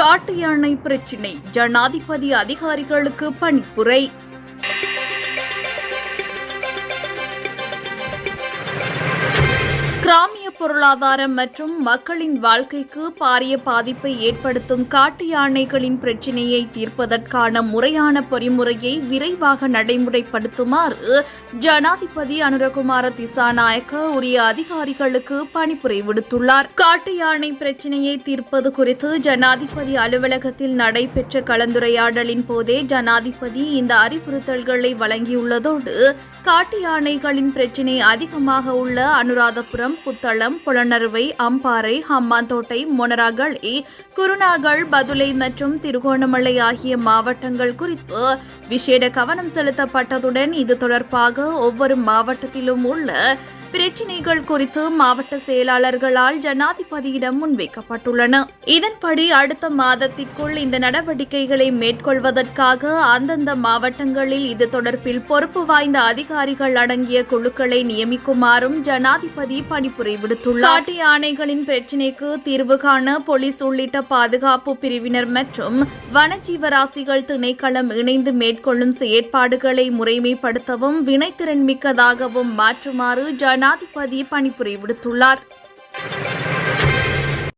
காட்டு யானை பிரச்சினை. ஜனாதிபதி அதிகாரிகளுக்கு பணிப்புரை. கிராமிய பொருளாதாரம் மற்றும் மக்களின் வாழ்க்கைக்கு பாரிய பாதிப்பை ஏற்படுத்தும் காட்டு யானைகளின் பிரச்சினையை தீர்ப்பதற்கான முறையான பொறிமுறையை விரைவாக நடைமுறைப்படுத்துமாறு ஜனாதிபதி அனுரகுமார திசாநாயக்க உரிய அதிகாரிகளுக்கு பணிப்புரை விடுத்துள்ளார். காட்டு யானை பிரச்சினையை தீர்ப்பது குறித்து ஜனாதிபதி அலுவலகத்தில் நடைபெற்ற கலந்துரையாடலின் போதே ஜனாதிபதி இந்த அறிவுறுத்தல்களை வழங்கியுள்ளதோடு காட்டு யானைகளின் பிரச்சினை அதிகமாக உள்ள அனுராதபுரம் புத்தளம் புலனறுவை அம்பாறை ஹம்மாந்தோட்டை மொனராகழி குருநாகல் பதுளை மற்றும் திருகோணமலை ஆகிய மாவட்டங்கள் குறித்து விசேட கவனம் செலுத்தப்பட்டதுடன் இது தொடர்பாக ஒவ்வொரு மாவட்டத்திலும் உள்ள பிரச்சினைகள் குறித்து மாவட்ட செயலாளர்களால் ஜனாதிபதியிடம் முன்வைக்கப்பட்டுள்ளன. இதன்படி அடுத்த மாதத்திற்குள் இந்த நடவடிக்கைகளை மேற்கொள்வதற்காக அந்தந்த மாவட்டங்களில் இது தொடர்பில் பொறுப்பு வாய்ந்த அதிகாரிகள் அடங்கிய குழுக்களை நியமிக்குமாறும் ஜனாதிபதி பணிப்புரை விடுத்துள்ளார். காட்டு யானைகளின் பிரச்சினைக்கு தீர்வு காண போலீஸ் உள்ளிட்ட பாதுகாப்பு பிரிவினர் மற்றும் வனஜீவராசிகள் திணைக்களம் இணைந்து மேற்கொள்ளும் செயற்பாடுகளை முறைமைப்படுத்தவும் வினைத்திறன் மிக்கதாகவும் மாற்றுமாறு ஜனாதிபதி பணிபுரி விடுத்துள்ளார்